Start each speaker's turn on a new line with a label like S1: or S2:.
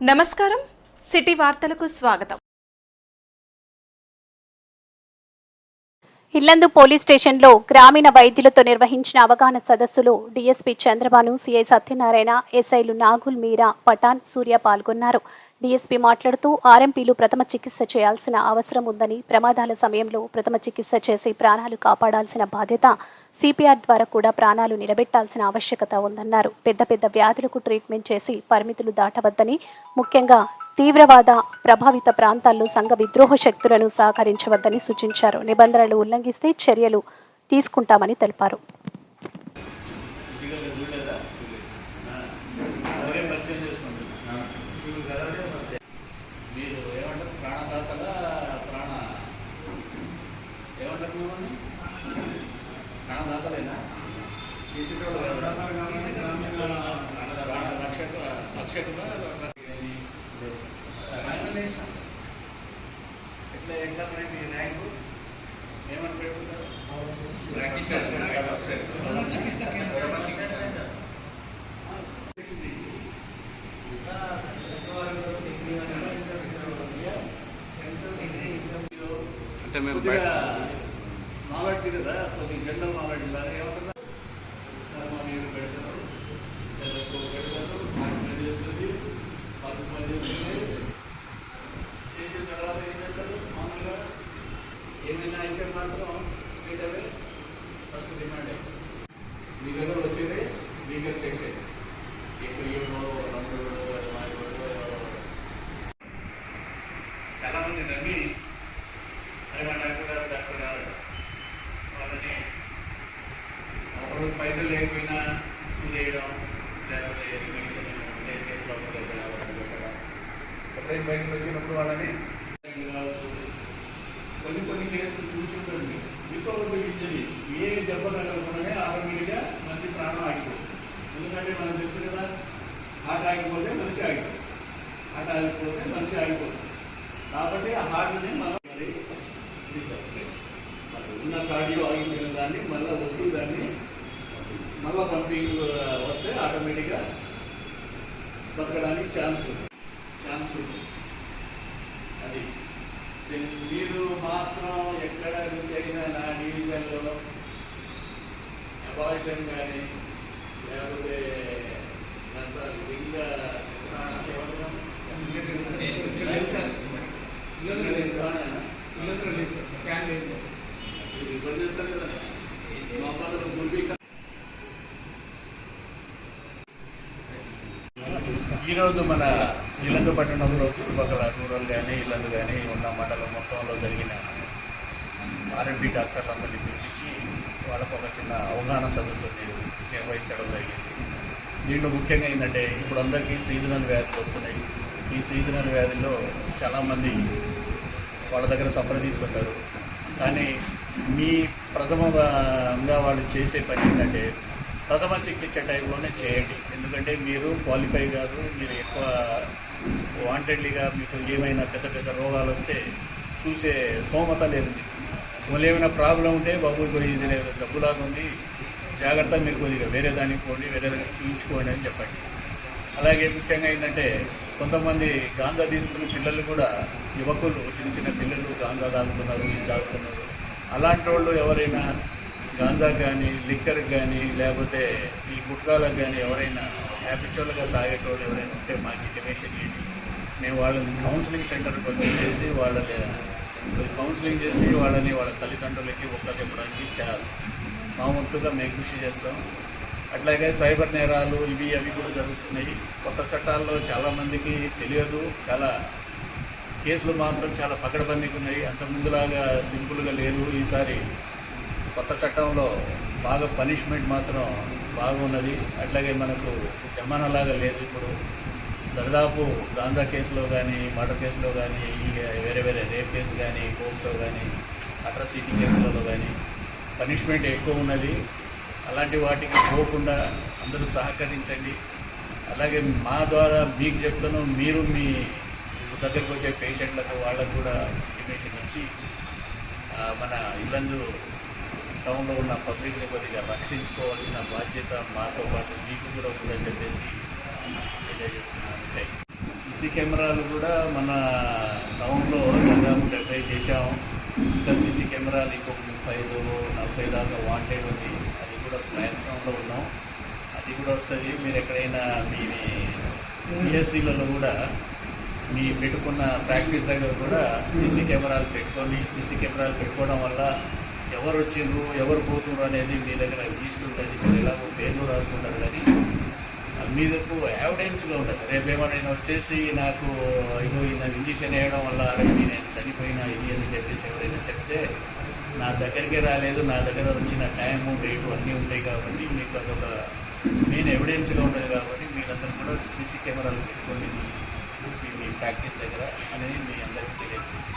S1: నమస్కారం. సిటీ వార్తలకు స్వాగతం.
S2: ఇల్లందు పోలీస్ స్టేషన్లో గ్రామీణ వైద్యులతో నిర్వహించిన అవగాహన సదస్సులో డీఎస్పీ చంద్రబాను సిఐ సత్యనారాయణ ఎస్ఐలు నాగుల్ మీరా పఠాన్ సూర్య పాల్గొన్నారు. డీఎస్పీ మాట్లాడుతూ ఆర్ఎంపీలు ప్రథమ చికిత్స చేయాల్సిన అవసరం ఉందని ప్రమాదాల సమయంలో ప్రథమ చికిత్స చేసి ప్రాణాలు కాపాడాల్సిన బాధ్యత సిపిఆర్ ద్వారా కూడా ప్రాణాలు నిలబెట్టాల్సిన ఆవశ్యకత ఉందన్నారు. పెద్ద పెద్ద వ్యాధులకు ట్రీట్మెంట్ చేసి పరిమితులు దాటవద్దని ముఖ్యంగా తీవ్రవాద ప్రభావిత ప్రాంతాల్లో సంఘ విద్రోహ శక్తులను సహకరించవద్దని సూచించారు. నిబంధనలు ఉల్లంఘిస్తే చర్యలు తీసుకుంటామని తెలిపారు.
S3: మీరు ఏమంటారు? ప్రాణదాతల? ప్రాణ ఏమంటారు రక్షకులా ఎట్లా ర్యాంకు ఏమని పెట్టుకుంటారు ప్రాక్టీస్
S4: అంటే మేము
S3: కొద్దిగా నాలెడ్జ్ కదా కొద్దిగా జనరల్ నాలెడ్జ్ లాగా ఏమంటున్నా? పెడతారు స్టెథోస్కోప్ పెడతారు చేస్తుంది పల్స్ పని చేస్తుంది. పైసలు లేకపోయినా చేయడం లేకపోతే మెడిసిన్ చేసే లోపల పెట్టడం. ఎప్పుడైనా పైసలు వచ్చినప్పుడు వాళ్ళని కావచ్చు కొన్ని కొన్ని కేసులు చూసుకుంటుంది వికౌట్ ఇంజరీస్ ఏ దెబ్బ తగలకుండానే ఆటోమేటిక్గా మనిషి ప్రాణం ఆగిపోతుంది. ఎందుకంటే మనం తెలుసు కదా హార్ట్ ఆగిపోతే మనిషి ఆగిపోతుంది. హార్ట్ ఆగిపోతే మనిషి ఆగిపోతుంది. కాబట్టి ఆ హార్ట్ని మనం మరి ఉన్న కార్డియో ఆగిపోయిన దాన్ని మళ్ళీ వద్దు దాన్ని మళ్ళీ పంపింగ్ వస్తే ఆటోమేటిక్గా బతకడానికి ఛాన్స్ ఉంది. ఛాన్స్ ఉంది. అది. మీరు మాత్రం ఎక్కడ నుంచి అయినా నా డివిజన్లో అబార్షన్ కానీ లేకపోతే దాంట్లో లింగ ఏమంటాం ఈరోజు మన ఇల్లందు పట్టణంలో చుట్టుపక్కల రూరల్ కానీ ఇల్లందు కానీ ఉన్న మండలం మొత్తంలో జరిగిన ఆర్ఎంపీ డాక్టర్లందరినీ పిలిపించి వాళ్ళకు ఒక చిన్న అవగాహన సదస్సు నిర్వహించడం జరిగింది. దీంట్లో ముఖ్యంగా ఏంటంటే ఇప్పుడు అందరికీ సీజనల్ వ్యాధులు వస్తున్నాయి. ఈ సీజనల్ వ్యాధుల్లో చాలామంది వాళ్ళ దగ్గర సంప్రదిస్తుంటారు కానీ మీ ప్రథమంగా వాళ్ళు చేసే పని ఏంటంటే ప్రథమ చికిత్స టైంలోనే చేయండి. ఎందుకంటే మీరు క్వాలిఫై కాదు మీరు ఎక్కువ వాంటెడ్లీగా మీకు ఏమైనా పెద్ద పెద్ద రోగాలు వస్తే చూసే స్తోమత లేదు. మళ్ళీ ఏమైనా ప్రాబ్లం ఉంటే బాబు ఇది లేదు జబ్బులాగా ఉంది జాగ్రత్త మీరు కొద్దిగా వేరే దానికి పోండి వేరే దానికి చూపించుకోండి అని చెప్పండి. అలాగే ముఖ్యంగా ఏంటంటే కొంతమంది గాంజా తీసుకున్న పిల్లలు కూడా యువకులు చిన్న చిన్న పిల్లలు గాంజా తాగుతున్నారు ఇది తాగుతున్నారు. అలాంటి వాళ్ళు ఎవరైనా గాంజా కానీ లిక్కర్ కానీ లేకపోతే ఈ గుట్కాలకు కానీ ఎవరైనా హ్యాపిచువల్గా తాగేటోళ్ళు ఎవరైనా ఉంటే మాకు ఇంటిమేషన్ చేయండి మేము వాళ్ళని కౌన్సిలింగ్ సెంటర్కి వచ్చి చేసి వాళ్ళని కౌన్సిలింగ్ చేసి వాళ్ళని వాళ్ళ తల్లిదండ్రులకి ఒక్క చెప్పడానికి చాలా మా వంతుగా మేము కృషి చేస్తాం. అట్లాగే సైబర్ నేరాలు ఇవి అవి కూడా జరుగుతున్నాయి. కొత్త చట్టాల్లో చాలామందికి తెలియదు. చాలా కేసులు మాత్రం చాలా పకడబందీగా ఉన్నాయి. అంత ముందులాగా సింపుల్గా లేదు. ఈసారి కొత్త చట్టంలో బాగా పనిష్మెంట్ మాత్రం బాగున్నది. అట్లాగే మనకు జమానాలాగా లేదు ఇప్పుడు. దరిదాపు గాంజా కేసులో కానీ మర్డర్ కేసులో కానీ ఈ వేరే వేరే రేప్ కేసు కానీ కోర్ట్స్లో కానీ అట్రాసిటీ కేసులలో కానీ పనిష్మెంట్ ఎక్కువ ఉన్నది అలాంటి వాటికి పోకుండా అందరూ సహకరించండి. అలాగే మా ద్వారా మీకు చెప్తాను మీరు మీ దగ్గరికి వచ్చే పేషెంట్లకు వాళ్ళకు కూడా ఇంటిమేషన్ ఇచ్చి మన ఇల్లందు టౌన్లో ఉన్న పబ్లిక్ని కొద్దిగా రక్షించుకోవాల్సిన బాధ్యత మాతో పాటు మీకు కూడా ఉందని చెప్పేసి తెలియజేస్తున్నాను. సీసీ కెమెరాలు కూడా మన టౌన్లో దాదాపు డెబ్బై చేశాము. ఇంకా సీసీ కెమెరాలు ఇంకొక ముప్పై ఐదు నలభై దాకా వాంటెడ్ ఉంది. అది కూడా ప్రయత్నంలో ఉన్నాం. అది కూడా వస్తుంది. మీరు ఎక్కడైనా మీ యూఎస్సీలలో కూడా మీ పెట్టుకున్న ప్రాక్టీస్ దగ్గర కూడా సీసీ కెమెరాలు పెట్టుకొని సీసీ కెమెరాలు పెట్టుకోవడం వల్ల ఎవరు వచ్చిండ్రు ఎవరు పోతుండ్రు అనేది మీ దగ్గర లిస్ట్ ఉంటుంది మీరు ఎలాగో పేర్లు రాసుకుంటారు కానీ మీదకు ఎవిడెన్స్గా ఉంటుంది. రేపు ఏమైనా వచ్చేసి నాకు ఇగో నాకు ఇంజక్షన్ వేయడం వల్ల రేపు నేను చనిపోయినా ఇది అని చెప్పేసి ఎవరైనా చెప్తే నా దగ్గరికి రాలేదు నా దగ్గర వచ్చిన టైము డేటు అన్నీ ఉంటాయి కాబట్టి మీకు అదొక మెయిన్ ఎవిడెన్స్గా ఉంటుంది కాబట్టి మీరందరూ కూడా సీసీ కెమెరాలు పెట్టుకొని మీ- మీ ప్రాక్టీస్ దగ్గర అనేది మీ అందరికీ తెలియజేస్తుంది